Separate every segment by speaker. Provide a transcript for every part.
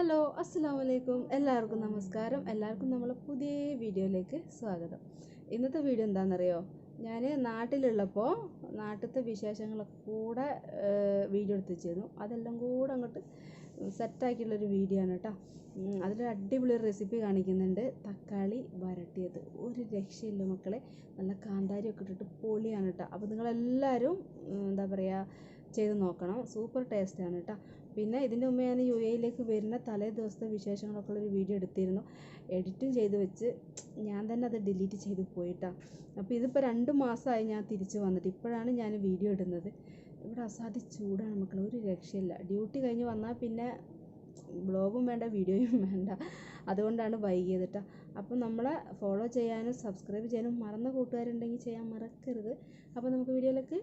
Speaker 1: Hello അസ്സാം വലൈക്കും എല്ലാവർക്കും നമസ്കാരം. എല്ലാവർക്കും നമ്മളെ പുതിയ വീഡിയോയിലേക്ക് സ്വാഗതം. ഇന്നത്തെ വീഡിയോ എന്താണെന്നറിയോ? ഞാൻ നാട്ടിലുള്ളപ്പോൾ നാട്ടിലത്തെ വിശേഷങ്ങളൊക്കെ കൂടെ വീഡിയോ എടുത്ത് വെച്ചിരുന്നു അതെല്ലാം കൂടെ അങ്ങോട്ട് സെറ്റാക്കിയുള്ളൊരു വീഡിയോ ആണ് കേട്ടോ അതിൽ അടിപൊളി റെസിപ്പി കാണിക്കുന്നുണ്ട്. തക്കാളി വരട്ടിയത്. ഒരു രക്ഷയില്ല മക്കളെ. നല്ല കാന്താരിയൊക്കെ ഇട്ടിട്ട് പൊളിയാണ് കേട്ടോ അപ്പോൾ നിങ്ങളെല്ലാവരും എന്താ പറയുക ചെയ്ത് നോക്കണം. സൂപ്പർ ടേസ്റ്റ് ആണ് കേട്ടോ പിന്നെ ഇതിന്റെ മുമ്പ് ഞാൻ യു എയിലേക്ക് വരുന്ന തലേ ദിവസത്തെ വിശേഷങ്ങളൊക്കെ ഉള്ളൊരു വീഡിയോ എടുത്തിരുന്നു. എഡിറ്റും ചെയ്ത് വെച്ച് ഞാൻ തന്നെ അത് ഡിലീറ്റ് ചെയ്ത് പോയിട്ടാ അപ്പോൾ ഇതിപ്പോൾ രണ്ട് മാസമായി ഞാൻ തിരിച്ച് വന്നിട്ട് ഇപ്പോഴാണ് ഞാൻ വീഡിയോ ഇടുന്നത്. ഇവിടെ അസാധ്യ ചൂടാണ് മക്കൾ ഒരു രക്ഷയില്ല. ഡ്യൂട്ടി കഴിഞ്ഞ് വന്നാൽ പിന്നെ ബ്ലോഗും വേണ്ട വീഡിയോയും വേണ്ട. അതുകൊണ്ടാണ് വൈകിയത് കേട്ടോ അപ്പോൾ നമ്മളെ ഫോളോ ചെയ്യാനും സബ്സ്ക്രൈബ് ചെയ്യാനും മറന്ന കൂട്ടുകാരുണ്ടെങ്കിൽ ചെയ്യാൻ മറക്കരുത്. അപ്പോൾ നമുക്ക് വീഡിയോയിലേക്ക്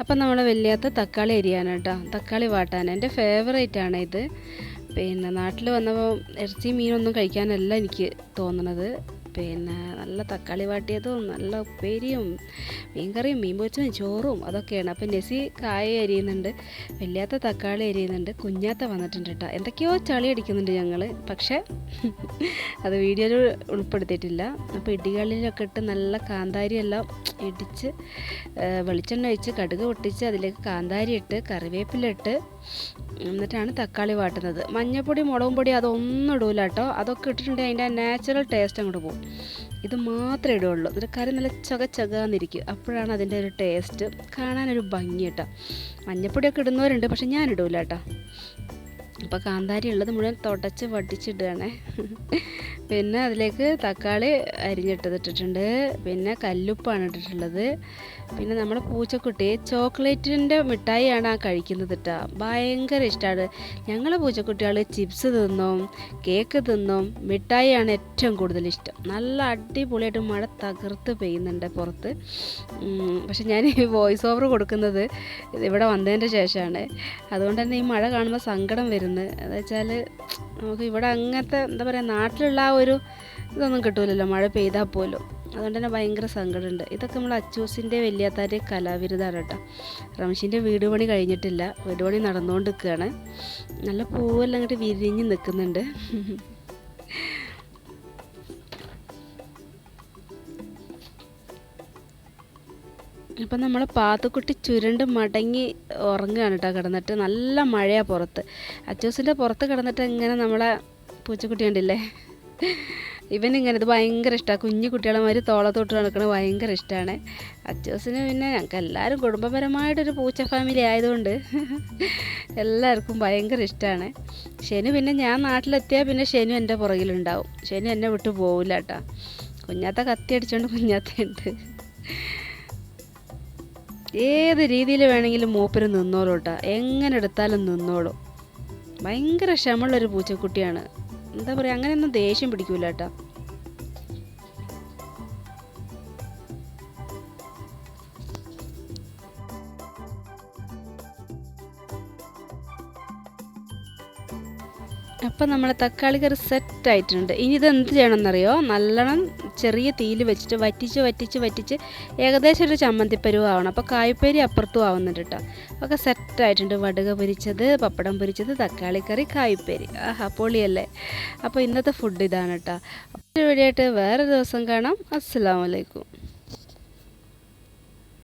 Speaker 1: അപ്പം നമ്മൾ വലിയാത്ത തക്കാളി അരിയാണ് കേട്ടോ. തക്കാളി വാട്ടാൻ. എന്റെ ഫേവറേറ്റ് ആണ് ഇത്. പിന്നെ നാട്ടിൽ വന്നപ്പോൾ ഇറച്ചി മീനൊന്നും കഴിക്കാനല്ല എനിക്ക് തോന്നണത്. പിന്നെ നല്ല തക്കാളി വാട്ടിയതും നല്ല ഉപ്പേരിയും മീൻകറിയും മീൻ പൊരിച്ചതും ചോറും അതൊക്കെയാണ്. അപ്പം നെസി കായ അരിയുന്നുണ്ട് വലിയാത്ത തക്കാളി അരിയുന്നുണ്ട് കുഞ്ഞാത്ത വന്നിട്ടുണ്ട് കേട്ടോ. എന്തൊക്കെയോ ചളി അടിക്കുന്നുണ്ട് ഞങ്ങൾ പക്ഷേ അത് വീഡിയോയിൽ ഉൾപ്പെടുത്തിയിട്ടില്ല. അപ്പോൾ ഇടികളിലൊക്കെ ഇട്ട് നല്ല കാന്താരി എല്ലാം ഇടിച്ച് വെളിച്ചെണ്ണ ഒഴിച്ച് കടുക് പൊട്ടിച്ച് അതിലേക്ക് കാന്താരി ഇട്ട് കറിവേപ്പില എന്നിട്ടാണ് തക്കാളി വാട്ടുന്നത്. മഞ്ഞൾപ്പൊടി മുളകും പൊടി അതൊന്നും ഇടൂല കേട്ടോ. അതൊക്കെ ഇട്ടിട്ടുണ്ടെങ്കിൽ അതിന്റെ നാച്ചുറൽ ടേസ്റ്റ് അങ്ങോട്ട് പോകും. ഇത് മാത്രമേ ഇടുള്ളൂ എന്നിട്ട് കറി നല്ല ചക ചകാന്നിരിക്കും. അപ്പോഴാണ് അതിന്റെ ഒരു ടേസ്റ്റ് കാണാനൊരു ഭംഗി കേട്ടോ. മഞ്ഞപ്പൊടിയൊക്കെ ഇടുന്നവരുണ്ട് പക്ഷെ ഞാൻ ഇടൂല കേട്ടോ. അപ്പോൾ കാന്താരി ഉള്ളത് മുഴുവൻ തുടച്ച് വടിച്ചിടുകയാണേ പിന്നെ അതിലേക്ക് തക്കാളി അരിഞ്ഞിട്ടിട്ടിട്ടുണ്ട് പിന്നെ കല്ലുപ്പാണ് ഇട്ടിട്ടുള്ളത്. പിന്നെ നമ്മുടെ പൂച്ചക്കുട്ടി ചോക്ലേറ്റിന്റെ മിഠായിയാണ് ആ കഴിക്കുന്നത് കേട്ടോ ഭയങ്കര ഇഷ്ടമാണ് ഞങ്ങളെ പൂച്ചക്കുട്ടികൾ ചിപ്സ് തിന്നും കേക്ക് തിന്നും മിഠായിയാണ് ഏറ്റവും കൂടുതൽ ഇഷ്ടം. നല്ല അടിപൊളിയായിട്ട് മഴ തകർത്ത് പെയ്യുന്നുണ്ട് പുറത്ത്. പക്ഷെ ഞാൻ ഈ വോയിസ് ഓവർ കൊടുക്കുന്നത് ഇവിടെ വന്നതിന്റെ ശേഷമാണ്. അതുകൊണ്ട് തന്നെ ഈ മഴ കാണുമ്പോൾ സങ്കടം വരുന്നത് എന്ന് വെച്ചാൽ നമുക്ക് ഇവിടെ അങ്ങനത്തെ എന്താ പറയുക നാട്ടിലുള്ള ആ ഒരു ഇതൊന്നും കിട്ടൂലല്ലോ മഴ പെയ്താൽ പോലും. അതുകൊണ്ട് തന്നെ ഭയങ്കര സങ്കടമുണ്ട്. ഇതൊക്കെ നമ്മൾ അച്ചൂസിന്റെ വലിയത്താന്റെ കലാവിരുതാണ് കേട്ടോ. റംഷീന്റെ വീട് പണി കഴിഞ്ഞിട്ടില്ല. വീട് പണി നടന്നുകൊണ്ട് നിൽക്കുകയാണ് നല്ല പൂവെല്ലാം അങ്ങോട്ട് വിരിഞ്ഞ് നിൽക്കുന്നുണ്ട്. ഇപ്പം നമ്മൾ പാത്തുക്കുട്ടി ചുരണ്ട് മടങ്ങി ഉറങ്ങുകയാണ് കേട്ടോ കിടന്നിട്ട്. നല്ല മഴയാണ് പുറത്ത്. അച്ചൂസിന്റെ പുറത്ത് കിടന്നിട്ട് ഇങ്ങനെ നമ്മളെ പൂച്ചക്കുട്ടി കണ്ടില്ലേ? ഇവനിങ്ങനെ ഇത് ഭയങ്കര ഇഷ്ടമാണ് കുഞ്ഞു കുട്ടികളെമാതിരി തോളത്തോട്ട് നടക്കണത് ഭയങ്കര ഇഷ്ടമാണ് അച്ചൂസിന് പിന്നെ ഞങ്ങൾക്ക് എല്ലാവരും കുടുംബപരമായിട്ടൊരു പൂച്ച ഫാമിലി ആയതുകൊണ്ട് എല്ലാവർക്കും ഭയങ്കര ഇഷ്ടമാണ് ഷെനു പിന്നെ ഞാൻ നാട്ടിലെത്തിയാൽ പിന്നെ ഷെനു എന്റെ പുറകിലുണ്ടാവും. ഷെനു എന്നെ വിട്ടു പോവില്ല കേട്ടോ. കുഞ്ഞാത്ത കത്തി അടിച്ചുകൊണ്ട് കുഞ്ഞാത്തയുണ്ട് ഏത് രീതിയിൽ വേണമെങ്കിലും മൂപ്പര് നിന്നോളൂ കേട്ടോ എങ്ങനെ എടുത്താലും നിന്നോളൂ. ഭയങ്കര ക്ഷമമുള്ളൊരു പൂച്ചക്കുട്ടിയാണ്. എന്താ പറയുക അങ്ങനെയൊന്നും ദേഷ്യം പിടിക്കൂല കേട്ടോ അപ്പം നമ്മളെ തക്കാളി കറി സെറ്റ് ആയിട്ടുണ്ട്. ഇനി ഇത് എന്ത് ചെയ്യണമെന്നറിയോ? നല്ലോണം ചെറിയ തീയിൽ വെച്ചിട്ട് വറ്റിച്ച് വറ്റിച്ച് വറ്റിച്ച് ഏകദേശം ഒരു ചമ്മന്തിപ്പരുവ് ആവണം. അപ്പോൾ കായ്പരി അപ്പുറത്തും ആവുന്നുണ്ട് കേട്ടോ. ഒക്കെ സെറ്റ് ആയിട്ടുണ്ട്. വടുക പൊരിച്ചത് പപ്പടം പൊരിച്ചത് തക്കാളി കറി കായ്പരി. ആഹാ പൊളിയല്ലേ. അപ്പോൾ ഇന്നത്തെ ഫുഡ് ഇതാണ് കേട്ടോ. അപ്പോൾ വീഡിയോ വേറെ ദിവസം കാണാം. അസ്സാം വലൈക്കും